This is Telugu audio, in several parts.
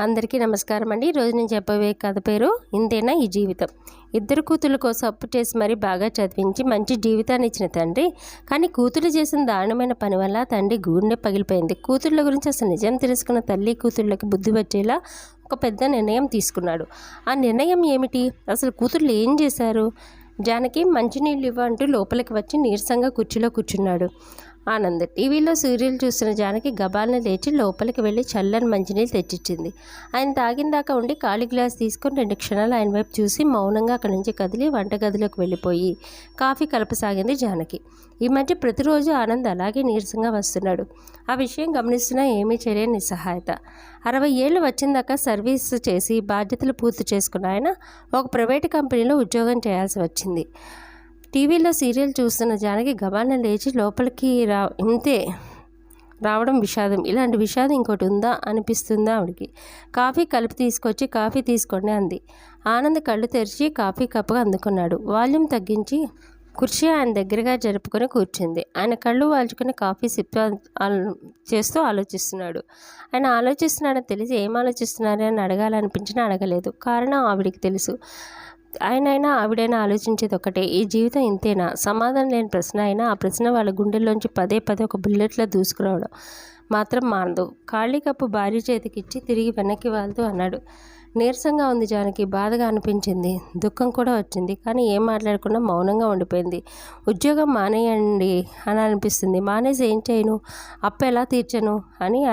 అందరికీ నమస్కారం అండి. ఈరోజు నేను చెప్పబోయే కథ పేరు ఇంతేనా ఈ జీవితం. ఇద్దరు కూతురు కోసం అప్పు చేసి మరీ బాగా చదివించి మంచి జీవితాన్ని ఇచ్చిన తండ్రి. కానీ కూతురు చేసిన దారుణమైన పని వల్ల తండ్రి గుండె పగిలిపోయింది. కూతుళ్ళ గురించి అసలు నిజం తెలుసుకున్న తల్లి కూతుళ్ళకి బుద్ధి వచ్చేలా ఒక పెద్ద నిర్ణయం తీసుకున్నాడు. ఆ నిర్ణయం ఏమిటి? అసలు కూతుళ్ళు ఏం చేశారు? జానకి మంచినీళ్ళు ఇవ్వంటూ లోపలికి వచ్చి నీరసంగా కుర్చీలో కూర్చున్నాడు. ఆనంద్. టీవీలో సీరియల్ చూస్తున్న జానకి గబాల్ని లేచి లోపలికి వెళ్ళి చల్లని మంచినీళ్ళు తెచ్చిచ్చింది. ఆయన తాగిన దాకా ఉండి ఖాళీ గ్లాస్ తీసుకొని రెండు క్షణాలు ఆయన వైపు చూసి మౌనంగా అక్కడి నుంచి కదిలి వంటగదిలోకి వెళ్ళిపోయి కాఫీ కలపసాగింది జానకి. ఈ మధ్య ప్రతిరోజు ఆనంద్ అలాగే నీరసంగా వస్తున్నాడు. ఆ విషయం గమనిస్తున్నా ఏమీ చేయలేని నిస్సహాయత. అరవై ఏళ్ళు వచ్చిందాకా సర్వీస్ చేసి బాధ్యతలు పూర్తి చేసుకున్న ఆయన ఒక ప్రైవేట్ కంపెనీలో ఉద్యోగం చేయాల్సి వచ్చింది. టీవీలో సీరియల్ చూస్తున్న జానకి గబాన లేచి లోపలికి రా ఇంతే. రావడం విషాదం. ఇలాంటి విషాదం ఇంకోటి ఉందా? అనిపిస్తుందా ఆవిడకి. కాఫీ కలిపి తీసుకొచ్చి కాఫీ తీసుకోండి అంది. ఆనంద్ కళ్ళు తెరిచి కాఫీ కప్పుగా అందుకున్నాడు. వాల్యూమ్ తగ్గించి కుర్చీ ఆయన దగ్గరగా జరుపుకొని కూర్చుంది. ఆయన కళ్ళు వాల్చుకుని కాఫీ సిప్ చేస్తూ ఆలోచిస్తున్నాడు. ఆయన ఆలోచిస్తున్నాడని తెలిసి ఏం ఆలోచిస్తున్నారని అడగాలనిపించినా అడగలేదు. కారణం ఆవిడికి తెలుసు. ఆయనైనా ఆవిడైనా ఆలోచించేది ఒకటే. ఈ జీవితం ఇంతేనా? సమాధానం లేని ప్రశ్న అయినా ఆ ప్రశ్న వాళ్ళ గుండెల్లోంచి పదే పదే ఒక బుల్లెట్లా దూసుకురావడం మాత్రం మానదు. ఖాళీ కప్పు భార్య చేతికిచ్చి తిరిగి వెనక్కి వాళ్తూ అన్నాడు. నీరసంగా ఉంది జానకి. బాధగా అనిపించింది. దుఃఖం కూడా వచ్చింది. కానీ ఏం మాట్లాడకుండా మౌనంగా ఉండిపోయింది. ఉద్యోగం మానేయండి అని అనిపిస్తుంది మానేసి ఏం చేయను? అప్పు ఎలా తీర్చను? అని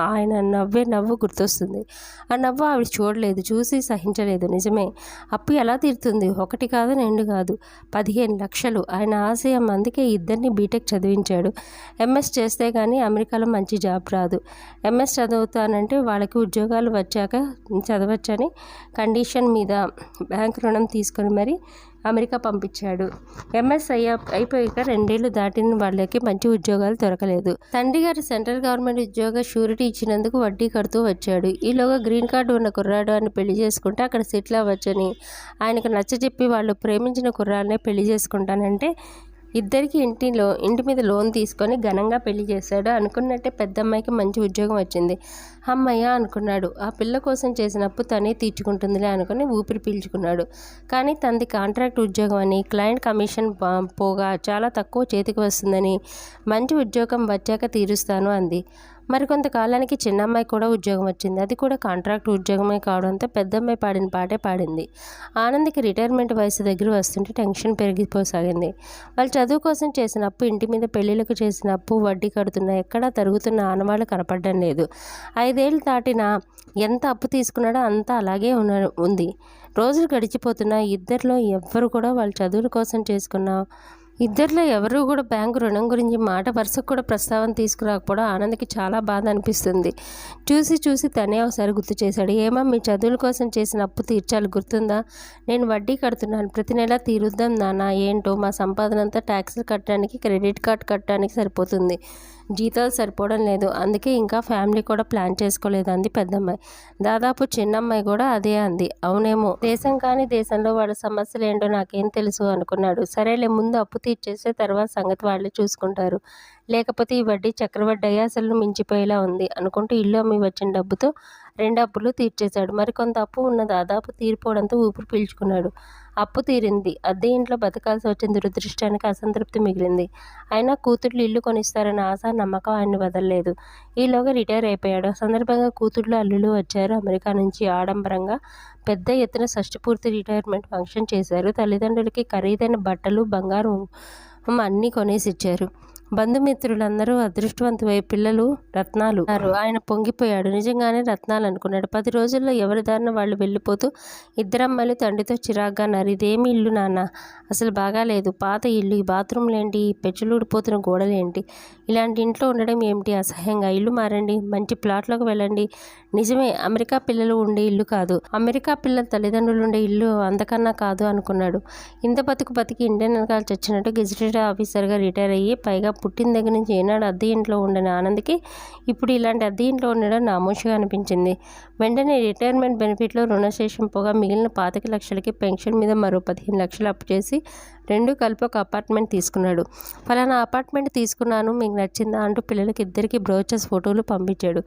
ఆయన నవ్వే నవ్వు గుర్తొస్తుంది. ఆ నవ్వు ఆవిడ చూడలేదు. చూసి సహించలేదు. నిజమే. అప్పు ఎలా తీరుతుంది? ఒకటి కాదు రెండు కాదు. పదిహేను లక్షలు. ఆయన ఆశయం అందుకే ఇద్దరిని బీటెక్ చదివించాడు. ఎంఎస్ చేస్తే కానీ అమెరికాలో మంచి జాబ్ రాదు. ఎంఎస్ చదువుతానంటే వాళ్ళకి ఉద్యోగాలు వచ్చాక చదవచ్చని కండిషన్ మీద బ్యాంక్ రుణం తీసుకొని మరి అమెరికా పంపించాడు. ఎంఎస్ అయ్యా అయిపోయాక రెండేళ్ళు దాటిన వాళ్ళకి మంచి ఉద్యోగాలు దొరకలేదు. తండ్రి గారు సెంట్రల్ గవర్నమెంట్ ఉద్యోగ షూరిటీ ఇచ్చినందుకు వడ్డీ కడుతూ వచ్చాడు. ఈలోగా గ్రీన్ కార్డు ఉన్న కుర్రాడు అని పెళ్ళి చేసుకుంటే అక్కడ సెటిల్ అవ్వచ్చని ఆయనకు నచ్చజెప్పి వాళ్ళు ప్రేమించిన కుర్రాడనే పెళ్ళి చేసుకుంటానంటే ఇద్దరికి ఇంటిలో ఇంటి మీద లోన్ తీసుకొని ఘనంగా పెళ్ళి చేశాడు. అనుకున్నట్టే పెద్దమ్మాయికి మంచి ఉద్యోగం వచ్చింది. అమ్మయ్య అనుకున్నాడు. ఆ పిల్ల కోసం చేసిన అప్పు తనే తీర్చుకుంటుందిలే అనుకుని ఊపిరి పీల్చుకున్నాడు. కానీ తనది కాంట్రాక్ట్ ఉద్యోగం అని క్లయింట్ కమిషన్ పోగా చాలా తక్కువ చేతికి వస్తుందని మంచి ఉద్యోగం వచ్చాక తీరుస్తాను అంది. మరికొంతకాలానికి చిన్నమ్మాయి కూడా ఉద్యోగం వచ్చింది. అది కూడా కాంట్రాక్ట్ ఉద్యోగమే కావడంతో పెద్దమ్మాయి పాడిన పాటే పాడింది. ఆనంద్కి రిటైర్మెంట్ వయసు దగ్గర వస్తుంటే టెన్షన్ పెరిగిపోసాగింది. వాళ్ళు చదువు కోసం చేసిన అప్పు ఇంటి మీద పెళ్ళిళ్ళకు చేసిన అప్పు వడ్డీ కడుతున్న ఎక్కడా తరుగుతున్న ఆనవాళ్ళు కనపడడం లేదు. ఐదేళ్ళు దాటినా ఎంత అప్పు తీసుకున్నాడో అంతా అలాగే ఉన్న ఉంది. రోజులు గడిచిపోతున్నా ఇద్దరిలో ఎవ్వరు కూడా వాళ్ళ చదువుల కోసం చేసుకున్న ఇద్దరిలో ఎవరూ కూడా బ్యాంకు రుణం గురించి మాట వరుసకు కూడా ప్రస్తావన తీసుకురాకపోవడం ఆనంద్కి చాలా బాధ అనిపిస్తుంది. చూసి చూసి తనే ఒకసారి గుర్తు చేశాడు. ఏమో మీ చదువుల కోసం చేసిన అప్పు తీర్చాలి గుర్తుందా? నేను వడ్డీ కడుతున్నాను. ప్రతి నెల తీరుద్దాం నాన్న? ఏంటో మా సంపాదన అంతా ట్యాక్స్లు కట్టడానికి క్రెడిట్ కార్డ్ కట్టడానికి సరిపోతుంది. జీతాలు సరిపోవడం లేదు. అందుకే ఇంకా ఫ్యామిలీ కూడా ప్లాన్ చేసుకోలేదు అంది పెద్దమ్మాయి. దాదాపు చిన్నమ్మాయి కూడా అదే అంది. అవునేమో దేశం కానీ దేశంలో వాళ్ళ సమస్యలు ఏంటో నాకేం తెలుసు అనుకున్నాడు. సరేలే ముందు అప్పు తీర్చేస్తే తర్వాత సంగతి వాళ్ళే చూసుకుంటారు. లేకపోతే ఈ వడ్డీ చక్రవడ్డీ అసలు మించిపోయేలా ఉంది అనుకుంటూ ఇల్లు అమ్మి వచ్చిన డబ్బుతో రెండు అప్పులు తీర్చేశాడు. మరికొంత అప్పు ఉన్న దాదాపు తీరిపోవడంతో ఊపిరి పీల్చుకున్నాడు. అప్పు తీరింది. అద్దె ఇంట్లో బతకాల్సి వచ్చిన దురదృష్టానికి అసంతృప్తి మిగిలింది. అయినా కూతుర్లు ఇల్లు కొనిస్తారన్న ఆశ నమ్మకం ఆయన్ని వదలలేదు. ఈలోగా రిటైర్ అయిపోయాడు. సందర్భంగా కూతుర్లు అల్లులు వచ్చారు. అమెరికా నుంచి ఆడంబరంగా పెద్ద ఎత్తున షష్టిపూర్తి రిటైర్మెంట్ ఫంక్షన్ చేశారు. తల్లిదండ్రులకి ఖరీదైన బట్టలు బంగారం అన్నీ కొనేసి ఇచ్చారు బంధుమిత్రులందరూ అదృష్టవంతమై పిల్లలు రత్నాలు ఆయన పొంగిపోయాడు. నిజంగానే రత్నాలు అనుకున్నాడు. పది రోజుల్లో ఎవరి దారిన వాళ్ళు వెళ్ళిపోతూ ఇద్దరమ్మలు తండ్రితో చిరాగ్గా అన్నారు ఇదేమి ఇల్లు నాన్న? అసలు బాగాలేదు. పాత ఇల్లు ఈ బాత్రూమ్లేంటి ఈ గోడలేంటి? ఇలాంటి ఇంట్లో ఉండడం ఏమిటి అసహ్యంగా? ఇల్లు మారండి. మంచి ప్లాట్లోకి వెళ్ళండి. నిజమే అమెరికా పిల్లలు ఉండే ఇల్లు కాదు. అమెరికా పిల్లల తల్లిదండ్రులు ఉండే ఇల్లు అంతకన్నా కాదు అనుకున్నాడు. ఇంత బతుకు బతికి ఇండియన్ వెనకాల చచ్చినట్టు గెజిటెడ్ ఆఫీసర్గా రిటైర్ అయ్యి పైగా పుట్టిన దగ్గర నుంచి ఏనాడు అద్దె ఇంట్లో ఉండని ఆనంద్కి ఇప్పుడు ఇలాంటి అద్దె ఇంట్లో ఉండడం నామోషిగా అనిపించింది. వెంటనే రిటైర్మెంట్ బెనిఫిట్లో రుణశేషం పోగా మిగిలిన పాతిక లక్షలకి పెన్షన్ మీద మరో పదిహేను లక్షలు అప్పు చేసి రెండు కలిపి ఒక అపార్ట్మెంట్ తీసుకున్నాడు. ఫలానా అపార్ట్మెంట్ తీసుకున్నాను మీకు నచ్చిందా అంటూ పిల్లలకి ఇద్దరికి బ్రోచర్స్ ఫోటోలు పంపించాడు.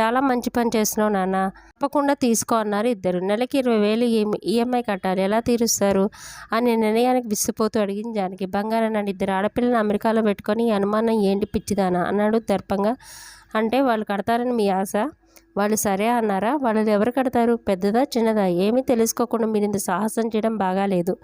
చాలా మంచి పని చేస్తున్నావు నాన్న? తప్పకుండా తీసుకో అన్నారు ఇద్దరు. నెలకి ఇరవై వేలు ఈఎంఐ కట్టాలి. ఎలా తీరుస్తారు? అని నిర్ణయానికి విసిపోతూ అడిగింది జానకి. బంగారం నన్ను ఇద్దరు ఆడపిల్లని అమెరికాలో పెట్టుకొని ఈ అనుమానం ఏంటి పిచ్చిదానా అన్నాడు దర్పంగా. అంటే వాళ్ళు కడతారని మీ ఆశ? వాళ్ళు సరే అన్నారా? వాళ్ళు ఎవరు కడతారు? పెద్దదా చిన్నదా? ఏమీ తెలుసుకోకుండా మీరు ఇంత సాహసం చేయడం బాగాలేదు.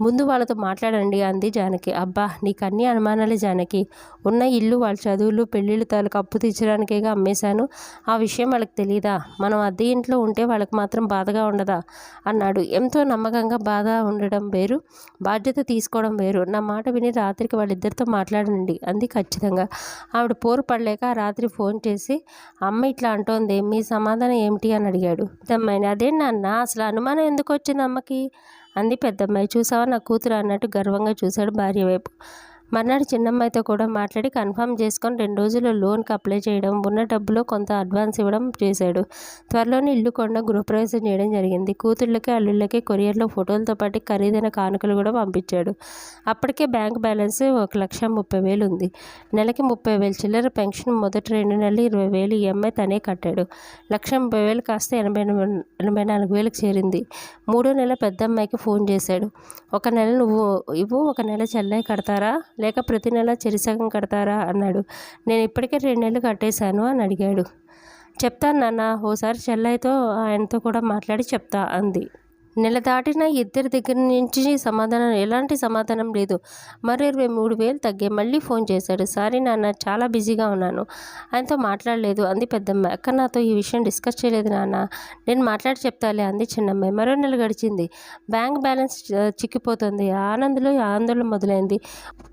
ముందు వాళ్ళతో మాట్లాడండి అంది జానకి. అబ్బా నీకు అన్ని అనుమానాలే జానకి. ఉన్న ఇల్లు వాళ్ళ చదువులు పెళ్ళిళ్ళు తాలూకు అప్పు తీర్చడానికేగా అమ్మేశాను. ఆ విషయం వాళ్ళకి తెలియదా మనం అద్దె ఇంట్లో ఉంటే వాళ్ళకి మాత్రం బాధగా ఉండదా? అన్నాడు. ఎంతో నమ్మకంగా బాధ ఉండడం వేరు బాధ్యత తీసుకోవడం వేరు. నా మాట విని రాత్రికి వాళ్ళిద్దరితో మాట్లాడండి అంది ఖచ్చితంగా. ఆవిడ పోరు పడలేక ఆ రాత్రి ఫోన్ చేసి అమ్మ ఇట్లా అంటోంది మీ సమాధానం ఏమిటి అని అడిగాడు. పెద్దమ్మాయిని అదే నాన్న? అసలు అనుమానం ఎందుకు వచ్చింది అమ్మకి? అంది పెద్దమ్మాయి. చూసావా నా కూతురు అన్నట్టు గర్వంగా చూశాడు భార్య వైపు. మర్నాడు చిన్నమ్మాయితో కూడా మాట్లాడి కన్ఫర్మ్ చేసుకొని రెండు రోజుల్లో లోన్కి అప్లై చేయడం ఉన్న డబ్బులో కొంత అడ్వాన్స్ ఇవ్వడం చేశాడు. త్వరలోనే ఇల్లు కొండ గృహప్రవేశం చేయడం జరిగింది. కూతుళ్ళకి అల్లుళ్ళకి కొరియర్లో ఫోటోలతో పాటు ఖరీదైన కానుకలు కూడా పంపించాడు. అప్పటికే బ్యాంక్ బ్యాలెన్స్ ఒక లక్ష ముప్పై వేలు ఉంది. నెలకి ముప్పై వేలు చిల్లర పెన్షన్ మొదటి రెండు నెలలు ఇరవై వేలు ఈఎంఐ తనే కట్టాడు. లక్ష ముప్పై వేలు కాస్త ఎనభై ఎనభై నాలుగు వేలకు చేరింది. మూడో నెల పెద్ద అమ్మాయికి ఫోన్ చేశాడు. ఒక నెల నువ్వు ఇవ్వు ఒక నెల చెల్లై కడతారా? లేక ప్రతి నెల చెరిసగం కడతారా? అన్నాడు. నేను ఇప్పటికే రెండు నెలలు కట్టేశాను అని అడిగాడు. చెప్తాను నాన్న ఓసారి చెల్లైతో ఆయనతో కూడా మాట్లాడి చెప్తా అంది. నెల దాటిన ఇద్దరి దగ్గర నుంచి సమాధానం ఎలాంటి సమాధానం లేదు. మరో ఇరవై మూడు వేలు తగ్గే మళ్ళీ ఫోన్ చేశాడు. సారీ నాన్న చాలా బిజీగా ఉన్నాను. ఆయనతో మాట్లాడలేదు. అంది పెద్దమ్మాయి అక్క నాతో ఈ విషయం డిస్కస్ చేయలేదు నాన్న. నేను మాట్లాడి చెప్తాలే అంది చిన్నమ్మాయి మరో నెల గడిచింది. Bank balance చిక్కిపోతుంది. ఆనంద్లో ఆందోళన మొదలైంది.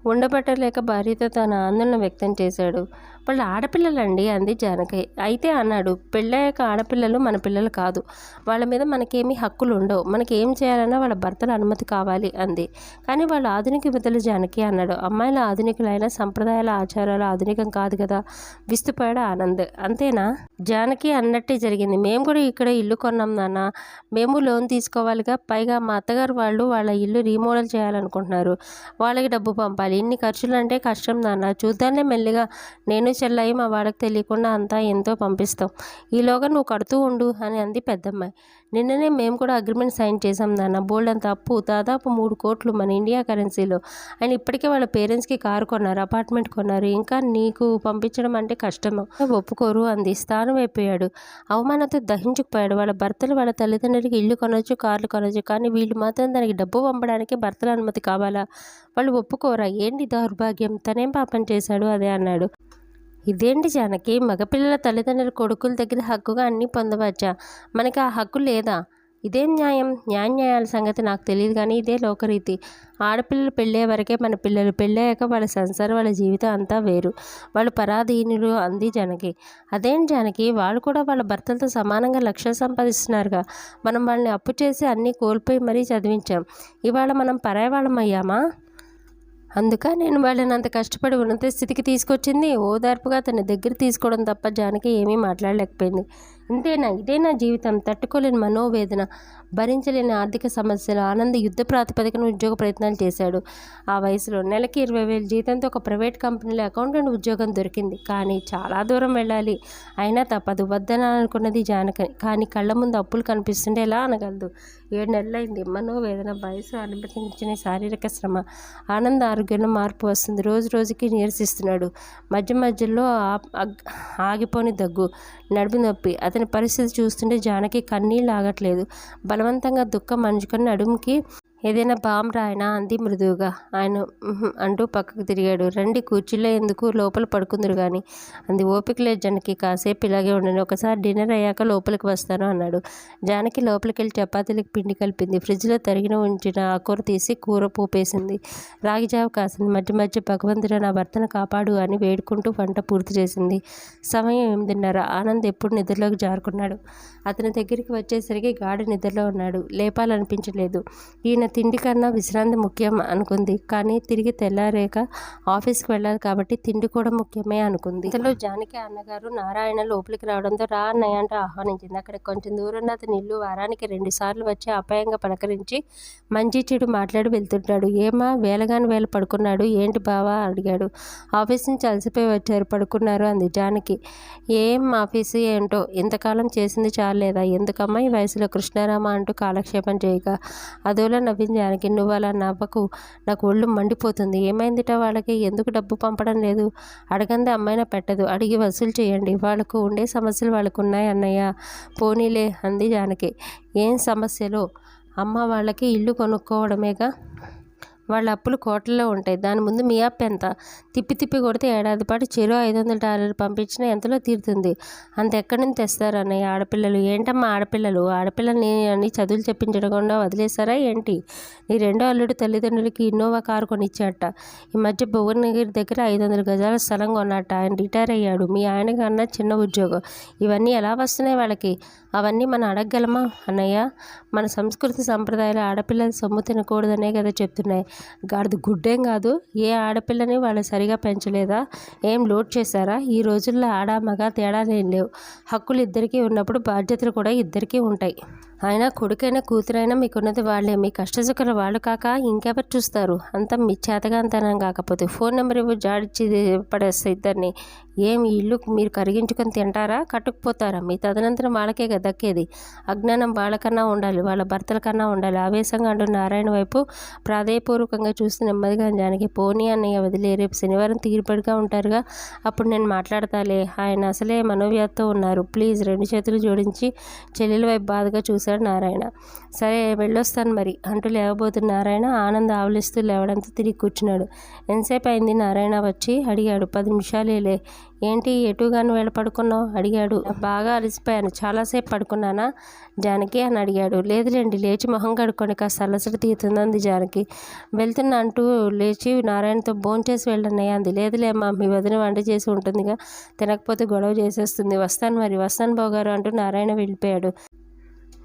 ఉండబట్టలేక భార్యతో తన ఆందోళన వ్యక్తం చేశాడు. వాళ్ళు ఆడపిల్లలండి అంది జానకి. అయితే అన్నాడు పెళ్ళయ్యాక ఆడపిల్లలు మన పిల్లలు కాదు. వాళ్ళ మీద మనకేమీ హక్కులు ఉండవు. మనకి ఏం చేయాలన్నా వాళ్ళ భర్తల అనుమతి కావాలి అంది. కానీ వాళ్ళు ఆధునిక యువతలు జానకి అన్నాడు అమ్మాయిల ఆధునికులైన సంప్రదాయాల ఆచారాలు ఆధునికం కాదు కదా? విస్తుపోయాడు ఆనంద్. అంతేనా? జానకి అన్నట్టే జరిగింది. మేము కూడా ఇక్కడ ఇల్లు కొన్నాం నాన్న. మేము లోన్ తీసుకోవాలిగా. పైగా మా అత్తగారు వాళ్ళు వాళ్ళ ఇల్లు రీమోడల్ చేయాలనుకుంటున్నారు. వాళ్ళకి డబ్బు పంపాలి. ఇన్ని ఖర్చులు అంటే కష్టం నాన్న. చూద్దానే మెల్లిగా. నేను చెల్లయ్య మా వాడికి తెలియకుండా అంతా ఎంతో పంపిస్తాం. ఈలోగా నువ్వు కడుతూ ఉండు అని అంది పెద్దమ్మాయి. నిన్ననే మేము కూడా అగ్రిమెంట్ సైన్ చేసాం నాన్న. బోల్డ్ అంత అప్పు దాదాపు మూడు కోట్లు మన ఇండియా కరెన్సీలో. ఆయన ఇప్పటికే వాళ్ళ పేరెంట్స్కి కారు కొన్నారు అపార్ట్మెంట్ కొన్నారు. ఇంకా నీకు పంపించడం అంటే కష్టము. ఒప్పుకోరు అంది. స్థానం అయిపోయాడు. అవమానంతో దహించుకుపోయాడు. వాళ్ళ భర్తలు వాళ్ళ తల్లిదండ్రులకి ఇల్లు కొనవచ్చు కార్లు కొనవచ్చు కానీ వీళ్ళు మాత్రం దానికి డబ్బు పంపడానికి భర్తల అనుమతి కావాలా? వాళ్ళు ఒప్పుకోరా? ఏంటి దౌర్భాగ్యం? తనేం పాపం చేశాడు? అదే అన్నాడు. ఇదేంటి జానకి? మగపిల్లల తల్లిదండ్రుల కొడుకుల దగ్గర హక్కుగా అన్నీ పొందవచ్చా? మనకి ఆ హక్కు లేదా? ఇదేం న్యాయం? న్యాయ న్యాయాల సంగతి నాకు తెలియదు కానీ ఇదే లోకరీతి. ఆడపిల్లలు పెళ్ళే వరకే మన పిల్లలు పెళ్ళాక వాళ్ళ సంసారం వాళ్ళ జీవితం అంతా వేరు. వాళ్ళు పరాధీనులు అంది జనకి. అదేం జనకి? వాళ్ళు కూడా వాళ్ళ భర్తలతో సమానంగా లక్ష్యం సంపాదిస్తున్నారుగా. మనం వాళ్ళని అప్పు చేసి అన్నీ కోల్పోయి మరీ చదివించాం. ఇవాళ మనం పరాయి అయ్యామా అందుక నేను వాళ్ళని అంత కష్టపడి ఉన్నత స్థితికి తీసుకొచ్చింది ఓదార్పుగా తన దగ్గర తీసుకోవడం తప్ప జానకి ఏమీ మాట్లాడలేకపోయింది. ఇంతేనా? ఇదే నా జీవితం? తట్టుకోలేని మనోవేదన భరించలేని ఆర్థిక సమస్యలు ఆనంద్ యుద్ధ ప్రాతిపదికన ఉద్యోగ ప్రయత్నాలు చేశాడు. ఆ వయసులో నెలకి ఇరవై వేలు జీతంతో ఒక ప్రైవేట్ కంపెనీలో అకౌంటెంట్ ఉద్యోగం దొరికింది. కానీ చాలా దూరం వెళ్ళాలి. అయినా తప్పదు. వద్దనాలనుకున్నది జానకని. కానీ కళ్ళ ముందు అప్పులు కనిపిస్తుంటే ఎలా అనగలదు? ఏడు నెలలైంది. మనోవేదన వయసు అనుమతించిన శారీరక శ్రమ ఆనంద ఆరోగ్యంలో మార్పు వస్తుంది. రోజు రోజుకి నీరసిస్తున్నాడు. మధ్య మధ్యలో ఆగిపోని దగ్గు నడుపు నొప్పి అతని పరిస్థితి చూస్తుంటే జానకి కన్నీళ్ళు ఆగట్లేదు. బలవంతంగా దుఃఖం మంచుకొని నడుముకి ఏదైనా బాంబు రాయనా అంది మృదువుగా. ఆయన అంటూ పక్కకు తిరిగాడు. రండి కూర్చుల్లో ఎందుకు? లోపల పడుకుందరు కానీ అంది. ఓపిక లేదు జానకి. కాసేపు ఇలాగే ఉండండి. ఒకసారి డిన్నర్ అయ్యాక లోపలికి వస్తాను అన్నాడు. జానకి లోపలికి వెళ్ళి చపాతీలకు పిండి కలిపింది. ఫ్రిడ్జ్లో తరిగిన ఉంచిన ఆకూర తీసి కూర పోపేసింది. రాగి జావ కాసింది. మధ్య మధ్య భగవంతుడు నా భర్తను కాపాడు అని వేడుకుంటూ వంట పూర్తి చేసింది. సమయం ఎనిమిదిన్నర. ఆనంద్ ఎప్పుడు నిద్రలోకి జారుకున్నాడు. అతని దగ్గరికి వచ్చేసరికి గాఢ నిద్రలో ఉన్నాడు. లేపాలనిపించలేదు. ఈయన తిండి కన్నా విశ్రాంతి ముఖ్యం అనుకుంది. కానీ తిరిగి తెల్లారేక ఆఫీస్కి వెళ్ళాలి కాబట్టి తిండి కూడా ముఖ్యమే అనుకుంది. ఇంతలో జానకి అన్నగారు నారాయణ లోపలికి రావడంతో రా అన్నయ్య అంటూ ఆహ్వానించింది. అక్కడ కొంచెం దూరం అతని ఇల్లు వారానికి రెండు సార్లు వచ్చి అపాయంగా పలకరించి మంచి చెడు మాట్లాడి వెళ్తుంటాడు. ఏమా వేలగాని వేల పడుకున్నాడు? ఏంటి బావా? అడిగాడు. ఆఫీస్ నుంచి అలసిపోయి వచ్చారు. పడుకున్నారు అంది జానకి. ఏం ఆఫీసు ఏంటో? ఇంతకాలం చేసింది చాలేదా? ఎందుకమ్మా ఈ వయసులో కృష్ణారామ అంటూ కాలక్షేపం చేయగా అదోలా నవ్వింది జానకి నువ్వు అలా నవ్వకు. నాకు ఒళ్ళు మండిపోతుంది. ఏమైందిట వాళ్ళకి? ఎందుకు డబ్బు పంపడం లేదు? అడగంది అమ్మాయినా పెట్టదు. అడిగి వసూలు చేయండి. వాళ్ళకు ఉండే సమస్యలు వాళ్ళకు ఉన్నాయి అన్నయ్య. పోనీలే అంది జానకి. ఏం సమస్యలు? అమ్మ వాళ్ళకి ఇల్లు కొనుక్కోవడమేగా? వాళ్ళ అప్పులు కోట్లలో ఉంటాయి. దాని ముందు మీ అప్పు ఎంత? తిప్పి తిప్పి కొడితే ఏడాది పాటు చెరో ఐదు వందల డాలర్లు పంపించినా ఎంతలో తీరుతుంది? అంత ఎక్కడి నుంచి తెస్తారు అన్నయ్య ఆడపిల్లలు? ఏంటమ్మా ఆడపిల్లలు? ఆడపిల్లని అని చదువులు చెప్పించకుండా వదిలేశారా ఏంటి? నీ రెండో అల్లుడు తల్లిదండ్రులకి ఇన్నోవా కారు కొనిచ్చాట ఈ మధ్య భువనగిరి దగ్గర ఐదు వందల గజాల స్థలం కొన్నట్ట ఆయన రిటైర్ అయ్యాడు. మీ ఆయన కన్నా చిన్న ఉద్యోగం. ఇవన్నీ ఎలా వస్తున్నాయి వాళ్ళకి? అవన్నీ మనం అడగగలమా అన్నయ్య? మన సంస్కృతి సంప్రదాయాలు ఆడపిల్లల సొమ్ము తినకూడదనే కదా చెప్తున్నాయి. గాడిది గుడ్డేం కాదు. ఏ ఆడపిల్లని వాళ్ళు సరిగా పెంచలేదా? ఏం లోడ్ చేశారా? ఈ రోజుల్లో ఆడ మగ తేడాలేం లేవు. హక్కులు ఇద్దరికీ ఉన్నప్పుడు బాధ్యతలు కూడా ఇద్దరికీ ఉంటాయి. అయినా కొడుకైనా కూతురైనా మీకున్నది వాళ్ళే. మీ కష్టసుఖాలు వాళ్ళు కాక ఇంకెవరు చూస్తారు? అంత మీ చేతగాంతనం కాకపోతే ఫోన్ నెంబర్ ఇవ్వ జాడిచ్చి పడేస్తే ఇద్దరిని. ఏమి ఇల్లు మీరు కరిగించుకొని తింటారా? కట్టుకుపోతారా? మీ తదనంతరం వాళ్ళకే దక్కేది. అజ్ఞానం వాళ్ళకన్నా ఉండాలి వాళ్ళ భర్తల కన్నా ఉండాలి. ఆవేశంగా అంటూ నారాయణ వైపు ప్రాధేయపూర్వకంగా చూస్తూ నెమ్మదిగా జానకి పోనీ అన్నయ్య వదిలే రేపు శనివారం తీరుపడిగా ఉంటారుగా. అప్పుడు నేను మాట్లాడతాలే. ఆయన అసలే మనోవ్యాధితో ఉన్నారు. ప్లీజ్ రెండు చేతులు జోడించి చెల్లెల వైపు బాధగా చూశాడు నారాయణ. సరే వెళ్ళొస్తాను మరి. అంటూ లేవబోతున్న నారాయణ ఆనంద్ ఆవలిస్తూ లేవడంతో తిరిగి కూర్చున్నాడు. ఎంతసేపు అయింది? నారాయణ వచ్చి అడిగాడు. పది నిమిషాలేలే. ఏంటి? ఎటుగాను వేళ పడుకున్నావు? అడిగాడు. బాగా అలసిపోయాను. చాలాసేపు పడుకున్నానా? జానకి అని అడిగాడు. లేదులేండి లేచి మొహం కడుక్కొని కాస్త అలసట తీరుతుందంది జానకి. వెళ్తున్నా అంటూ లేచి నారాయణతో భోంచేసి వెళ్ళన్నయ్య అంది. లేదులేమ్మా మీ వదిన వంట చేసి ఉంటుందిగా. తినకపోతే గొడవ చేసేస్తుంది. వస్తాను మరి. వస్తాను బావగారు అంటూ నారాయణ వెళ్ళిపోయాడు.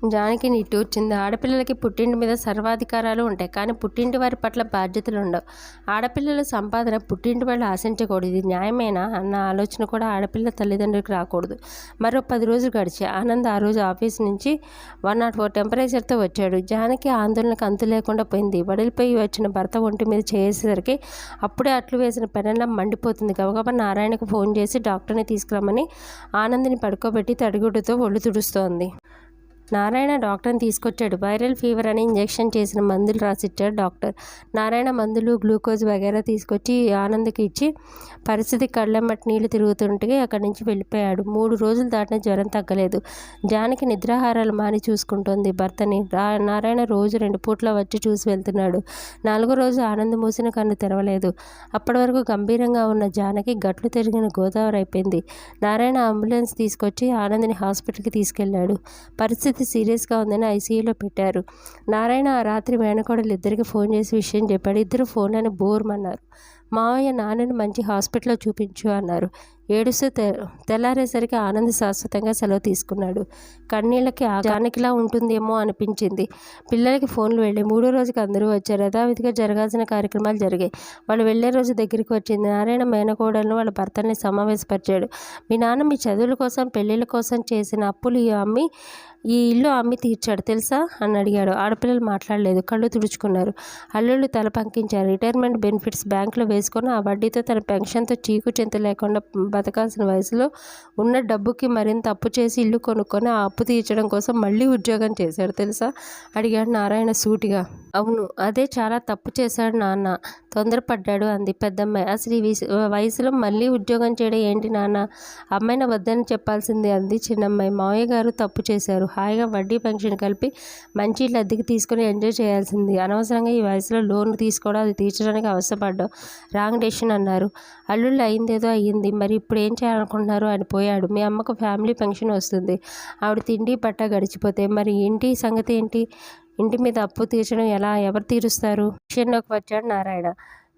జానకి నిట్టూర్చింది. ఆడపిల్లలకి పుట్టింటి మీద సర్వాధికారాలు ఉంటాయి. కానీ పుట్టింటి వారి పట్ల బాధ్యతలు ఉండవు. ఆడపిల్లల సంపాదన పుట్టింటి వాళ్ళు ఆశించకూడదు. ఇది న్యాయమేనా? అన్న ఆలోచన కూడా ఆడపిల్ల తల్లిదండ్రులకు రాకూడదు. మరో పది రోజులు గడిచి ఆనంద్ ఆ రోజు ఆఫీస్ నుంచి వన్ నాట్ ఫోర్ టెంపరేచర్తో వచ్చాడు. జానకి ఆందోళనకు అంతు లేకుండా పోయింది. వడిలిపోయి వచ్చిన భర్త ఒంటి మీద చేసేసరికి అప్పుడే అట్లు వేసిన పెనంలా మండిపోతుంది. గబగబా నారాయణకు ఫోన్ చేసి డాక్టర్ని తీసుకురమ్మని ఆనంద్ని పడుకోబెట్టి తడిగుడ్డుతో ఒళ్ళు తుడుస్తోంది. నారాయణ డాక్టర్ని తీసుకొచ్చాడు. వైరల్ ఫీవర్ అని ఇంజెక్షన్ చేసిన మందులు రాసిచ్చాడు డాక్టర్. నారాయణ మందులు గ్లూకోజ్ వగేరా తీసుకొచ్చి ఆనంద్కి ఇచ్చి పరిస్థితి కళ్ళెమ్మటి నీళ్ళు తిరుగుతుంటే అక్కడి నుంచి వెళ్ళిపోయాడు. మూడు రోజులు దాటిన జ్వరం తగ్గలేదు. జానకి నిద్రాహారాలు మాని చూసుకుంటోంది. భర్తని రా నారాయణ రోజు రెండు పూట్ల వచ్చి చూసి వెళ్తున్నాడు. నాలుగో రోజు ఆనంద్ మూసిన కన్ను తెరవలేదు. అప్పటి వరకు గంభీరంగా ఉన్న జానకి గట్లు తిరిగిన గోదావరి అయిపోయింది. నారాయణ అంబులెన్స్ తీసుకొచ్చి ఆనంద్ని హాస్పిటల్కి తీసుకెళ్ళాడు పరిస్థితి సీరియస్గా ఉందని ఐసీయూలో పెట్టారు. నారాయణ ఆ రాత్రి మేనకోడలు ఇద్దరికి ఫోన్ చేసి విషయం చెప్పాడు. ఇద్దరు ఫోన్లను బోర్మన్నారు. మావయ్య నాన్నని మంచి హాస్పిటల్లో చూపించు అన్నారు. ఏడుస్తూ తె తెల్లారేసరికి ఆనంద్ శాశ్వతంగా సెలవు తీసుకున్నాడు. కన్నీళ్ళకి ఆగానికిలా ఉంటుందేమో అనిపించింది. పిల్లలకి ఫోన్లు వెళ్ళి మూడో రోజుకి అందరూ వచ్చారు. యథావిధిగా జరగాల్సిన కార్యక్రమాలు జరిగాయి. వాళ్ళు వెళ్ళే రోజు దగ్గరికి వచ్చింది. నారాయణ మేనకోడలను వాళ్ళ భర్తల్ని సమావేశపరిచాడు. మీ నాన్న మీ చదువుల కోసం పెళ్ళిళ్ళ కోసం చేసిన అప్పులు అమ్మి ఈ ఇల్లు అమ్మి తీర్చాడు తెలుసా? అని అడిగాడు. ఆడపిల్లలు మాట్లాడలేదు. కళ్ళు తుడుచుకున్నారు. అల్లుళ్ళు తల పంకించారు. రిటైర్మెంట్ బెనిఫిట్స్ బ్యాంకులో వేసుకొని ఆ వడ్డీతో తన పెన్షన్తో చీకు చింత లేకుండా బతకాల్సిన వయసులో ఉన్న డబ్బుకి మరింత అప్పు చేసి ఇల్లు కొనుక్కొని ఆ అప్పు తీర్చడం కోసం మళ్ళీ ఉద్యోగం చేశాడు తెలుసా? అడిగాడు నారాయణ సూటిగా. అవును అదే చాలా తప్పు చేశాడు నాన్న. తొందరపడ్డాడు అంది పెద్దమ్మాయి. అసలు ఈ వయసులో మళ్ళీ ఉద్యోగం చేయడం ఏంటి నాన్న? అమ్మాయిని వద్దని చెప్పాల్సింది అంది చిన్నమ్మాయి. మావయ్య గారు తప్పు చేశారు. హాయిగా వడ్డీ పెన్షన్ కలిపి మంచి ఇల్లు అద్దెకి తీసుకొని ఎంజాయ్ చేయాల్సింది. అనవసరంగా ఈ వయసులో లోన్ తీసుకోవడం అది తీర్చడానికి అవసరపడ్డాం రాంగ్ డెసిషన్ అన్నారు. అల్లుళ్ళు అయిందేదో అయ్యింది. మరి ఇప్పుడు ఏం చేయాలనుకుంటున్నారు అని పోయాడు. మీ అమ్మకు ఫ్యామిలీ పెన్షన్ వస్తుంది. ఆవిడ తిండి పట్ట గడిచిపోతే మరి ఇంటి సంగతి ఏంటి? ఇంటి మీద అప్పు తీర్చడం ఎలా? ఎవరు తీరుస్తారు? విషయంలోకి వచ్చాడు నారాయణ.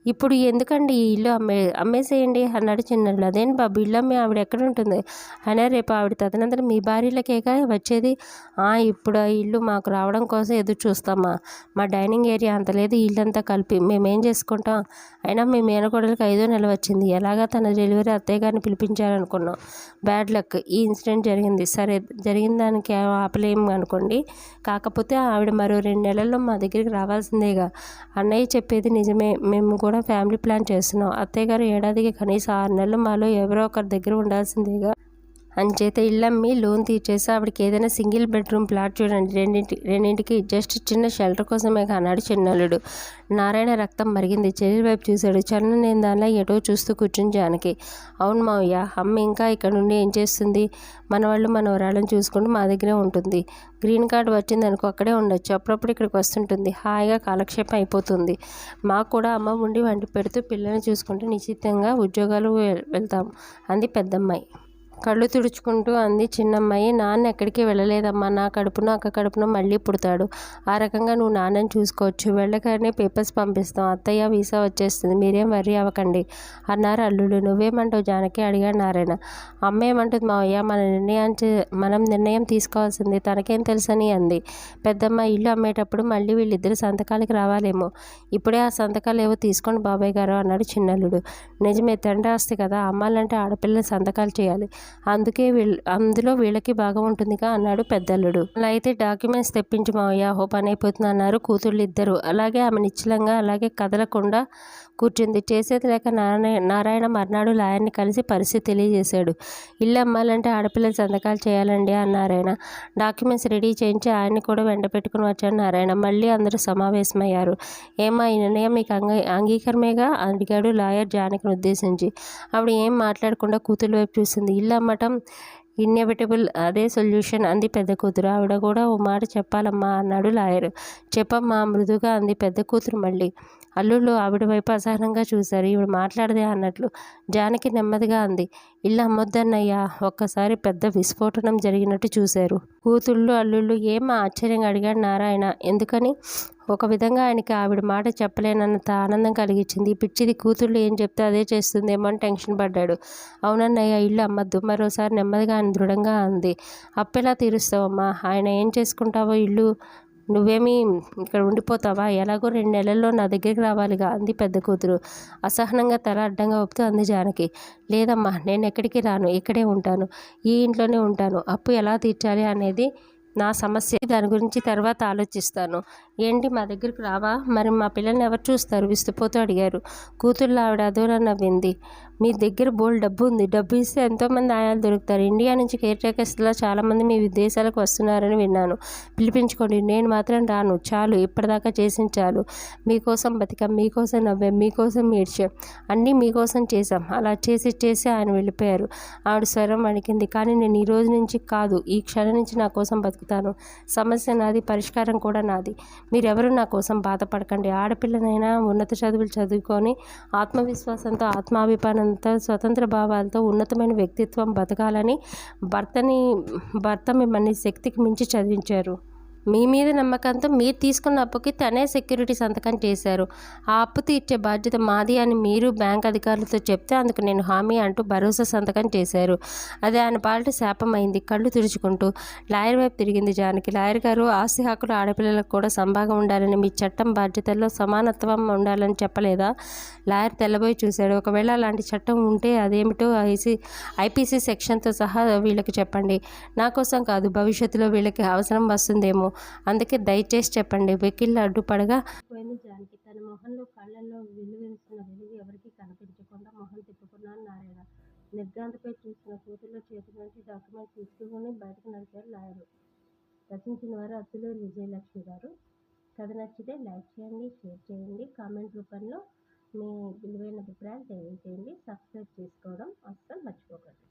ఇప్పుడు ఎందుకండి ఈ ఇల్లు అమ్మే అమ్మేసేయండి అన్నాడు చిన్నల్లుడు అదేంటి బాబు ఇల్లు అమ్మే ఆవిడ ఎక్కడ ఉంటుంది అయినా రేపు ఆవిడ తదనంతరం మీ భార్యలకేగా వచ్చేది? "ఆ, ఇప్పుడు ఆ ఇల్లు మాకు రావడం కోసం ఎదురు చూస్తామా? మా డైనింగ్ ఏరియా అంత లేదు ఇల్లంతా కలిపి మేమేం చేసుకుంటాం? అయినా మీ మేనకోడలకి ఐదో నెల వచ్చింది. ఎలాగా తన డెలివరీ అత్తయ్య గారిని పిలిపించాలనుకున్నాం బ్యాడ్ లక్ ఈ ఇన్సిడెంట్ జరిగింది. సరే జరిగిన దానికి ఆపలేము అనుకోండి. కాకపోతే ఆవిడ మరో రెండు నెలల్లో మా దగ్గరికి రావాల్సిందేగా. అన్నయ్య చెప్పేది నిజమే మేము కూడా ఫ్యామిలీ ప్లాన్ చేస్తున్నాం. అత్తయ్య గారు ఏడాదికి కనీసం ఆరు నెలలు మాలో ఎవరో ఒకరి దగ్గర ఉండాల్సిందేగా అంచేత ఇల్లమ్మి లోన్ తీర్చేసి ఆవిడకి ఏదైనా సింగిల్ బెడ్రూమ్ ప్లాట్ చూడండి. రెండింటి రెండింటికి జస్ట్ చిన్న షెల్టర్ కోసమే కానాడు చిన్నల్లుడు. నారాయణ రక్తం మరిగింది. చెల్లి వైపు చూశాడు. చలన నేను దానిలో ఎటో చూస్తూ కూర్చుని జానకి. అవును మావయ్య అమ్మ ఇంకా ఇక్కడ నుండి ఏం చేస్తుంది? మన వాళ్ళు మన వరాలను చూసుకుంటూ మా దగ్గరే ఉంటుంది. గ్రీన్ కార్డ్ వచ్చింది అనుకో అక్కడే ఉండొచ్చు. అప్పుడప్పుడు ఇక్కడికి వస్తుంటుంది. హాయిగా కాలక్షేపం అయిపోతుంది. మాకు కూడా అమ్మ ఉండి వంటి పెడుతూ పిల్లల్ని చూసుకుంటూ నిశ్చితంగా ఉద్యోగాలు వె- వెళ్తాం అంది పెద్దమ్మాయి. కళ్ళు తుడుచుకుంటూ అంది చిన్నమ్మాయి. నాన్న ఎక్కడికి వెళ్ళలేదమ్మా. నా కడుపున అక్క కడుపున మళ్ళీ పుడతాడు. ఆ రకంగా నువ్వు నాన్నని చూసుకోవచ్చు. వెళ్ళగానే పేపర్స్ పంపిస్తాం. అత్తయ్య వీసా వచ్చేస్తుంది. మీరేం వర్రీ అవ్వకండి అన్నారు అల్లుడు. నువ్వేమంటావు జానకి? అడిగాడు నారాయణ. అమ్మ ఏమంటుంది మావయ్య? మన నిర్ణయం మనం నిర్ణయం తీసుకోవాల్సింది తనకేం తెలుసని అంది. పెద్దమ్మ ఇల్లు అమ్మేటప్పుడు మళ్ళీ వీళ్ళిద్దరు సంతకాలకి రావాలేమో. ఇప్పుడే ఆ సంతకాలు ఏవో తీసుకోండి బాబాయ్ గారు అన్నాడు చిన్నల్లుడు. నిజమే తండ్రి ఆస్తి కదా. అమ్మాలంటే ఆడపిల్లలు సంతకాలు చేయాలి. అందుకే వీళ్ళు అందులో వీళ్ళకి బాగా ఉంటుందిగా అన్నాడు పెద్దల్లుడు. అలా అయితే డాక్యుమెంట్స్ తెప్పించి మావయ్య హో పని అయిపోతుంది అన్నారు కూతుళ్ళు ఇద్దరు అలాగే ఆమె నిశ్చలంగా అలాగే కదలకుండా కూర్చుంది. చేసేది లేక నారాయణ నారాయణ మర్నాడు లాయర్ని కలిసి పరిస్థితి తెలియజేశాడు. ఇల్లు అమ్మాలంటే ఆడపిల్లలు సంతకాలు చేయాలండి అన్నారాయణ డాక్యుమెంట్స్ రెడీ చేయించి ఆయన్ని కూడా వెంట పెట్టుకుని వచ్చాడు నారాయణ. మళ్ళీ అందరూ సమావేశమయ్యారు. ఏమా ఈ నిర్ణయం మీకు అంగ అంగీకారమేగా? అడిగాడు లాయర్ జానకిని ఉద్దేశించి. ఆవిడ ఏం మాట్లాడకుండా కూతురు వైపు చూసింది. ఇల్లు అమ్మటం ఇన్ఎవిటబుల్ అదే సొల్యూషన్ అంది పెద్ద కూతురు. ఆవిడ కూడా ఓ మాట చెప్పాలమ్మా అన్నాడు లాయర్. చెప్పమ్మా మృదుగా అంది పెద్ద కూతురు మళ్ళీ. అల్లుళ్ళు ఆవిడ వైపు అసహనంగా చూశారు. ఈవిడ మాట్లాడదే అన్నట్లు జానకి నెమ్మదిగా అంది. ఇల్లు అమ్మొద్దన్నయ్యా ఒక్కసారి పెద్ద విస్ఫోటనం జరిగినట్టు చూశారు. కూతుళ్ళు అల్లుళ్ళు ఏం ఆశ్చర్యంగా అడిగాడు నారాయణ. ఎందుకని? ఒక విధంగా ఆయనకి ఆవిడ మాట చెప్పలేనంత ఆనందం కలిగించింది. ఈ పిచ్చిది కూతుళ్ళు ఏం చెప్తే అదే చేస్తుందేమో అని టెన్షన్ పడ్డాడు. అవునన్నయ్య ఇల్లు అమ్మద్దు. మరోసారి నెమ్మదిగా ఆయన దృఢంగా అంది. అప్పెలా తీరుస్తావమ్మా? ఆయన ఏం చేసుకుంటావో ఇల్లు? నువ్వేమీ ఇక్కడ ఉండిపోతావా? ఎలాగో రెండు నెలల్లో నా దగ్గరికి రావాలిగా అంది పెద్ద కూతురు. అసహనంగా తల అడ్డంగా ఒప్పుతూ అంది జానకి. లేదమ్మా నేను ఎక్కడికి రాను. ఇక్కడే ఉంటాను. ఈ ఇంట్లోనే ఉంటాను. అప్పు ఎలా తీర్చాలి అనేది నా సమస్య. దాని గురించి తర్వాత ఆలోచిస్తాను. ఏంటి మా దగ్గరికి రావా? మరి మా పిల్లల్ని ఎవరు చూస్తారు? విస్తుపోతూ అడిగారు. కూతుర్లో ఆవిడ అదూరా నవ్వింది. మీ దగ్గర బోల్ డబ్బు ఉంది డబ్బు ఇస్తే ఎంతోమంది ఆయాలు దొరుకుతారు. ఇండియా నుంచి కేర్ టేకర్స్లో చాలామంది మీ విదేశాలకు వస్తున్నారని విన్నాను. పిలిపించుకోండి. నేను మాత్రం రాను. చాలు. ఇప్పటిదాకా చేసిన చాలు. మీకోసం బతికాం. మీకోసం నవ్వాం. మీకోసం ఏడ్చాం. అన్నీ మీకోసం చేశాం. అలా చేసి చేసి ఆయన వెళ్ళిపోయారు. ఆవిడ స్వరం వణికింది. కానీ నేను ఈ రోజు నుంచి కాదు. ఈ క్షణం నుంచి నా కోసం బతుకుతాను. సమస్య నాది. పరిష్కారం కూడా నాది. మీరెవరు నా కోసం బాధపడకండి. ఆడపిల్లనైనా ఉన్నత చదువులు చదువుకొని ఆత్మవిశ్వాసంతో అంత స్వతంత్ర భావాలతో ఉన్నతమైన వ్యక్తిత్వం బతకాలని భర్తని భర్త మిమ్మల్ని శక్తికి మించి చదివించారు. మీ మీద నమ్మకంతో మీరు తీసుకున్న అప్పుకి తనే సెక్యూరిటీ సంతకం చేశారు. ఆ అప్పు తీర్చే బాధ్యత మాది అని మీరు బ్యాంక్ అధికారులతో చెప్తే అందుకు నేను హామీ అంటూ భరోసా సంతకం చేశారు. అది ఆయన పాలిట శాపమైంది. కళ్ళు తుడుచుకుంటూ లాయర్ వైపు తిరిగింది జానకి. లాయర్ గారు ఆస్తి హక్కులు ఆడపిల్లలకు కూడా సంభాగం ఉండాలని మీ చట్టం బాధ్యతల్లో సమానత్వం ఉండాలని చెప్పలేదా? లాయర్ తెల్లబోయి చూశాడు. ఒకవేళ అలాంటి చట్టం ఉంటే అదేమిటో ఐసీ ఐపీసీ సెక్షన్తో సహా వీళ్ళకి చెప్పండి. నా కోసం కాదు భవిష్యత్తులో వీళ్ళకి అవసరం వస్తుందేమో. అందుకే దయచేసి చెప్పండి. వెకిళ్ళు అడ్డుపడగా పోయింది జానకి తన మొహంలో కళ్ళల్లో వెలువెలిసిన వెలుగు ఎవరికి కనిపించకుండా మొహం తిప్పుకున్నాను నారాయణ. నిర్గాంతపై చూసిన కూతుర్లో చేతి నుంచి డాక్యుమెంట్ తీసుకుని బయటకు నడిచారు లాయరు. రచించిన వారు అసలు విజయలక్ష్మి గారు. కథ నచ్చితే లైక్ చేయండి షేర్ చేయండి కామెంట్ రూపంలో మీ విలువైన అభిప్రాయాలు తెలియజేయండి. సబ్స్క్రైబ్ చేసుకోవడం అస్సలు మర్చిపోకండి.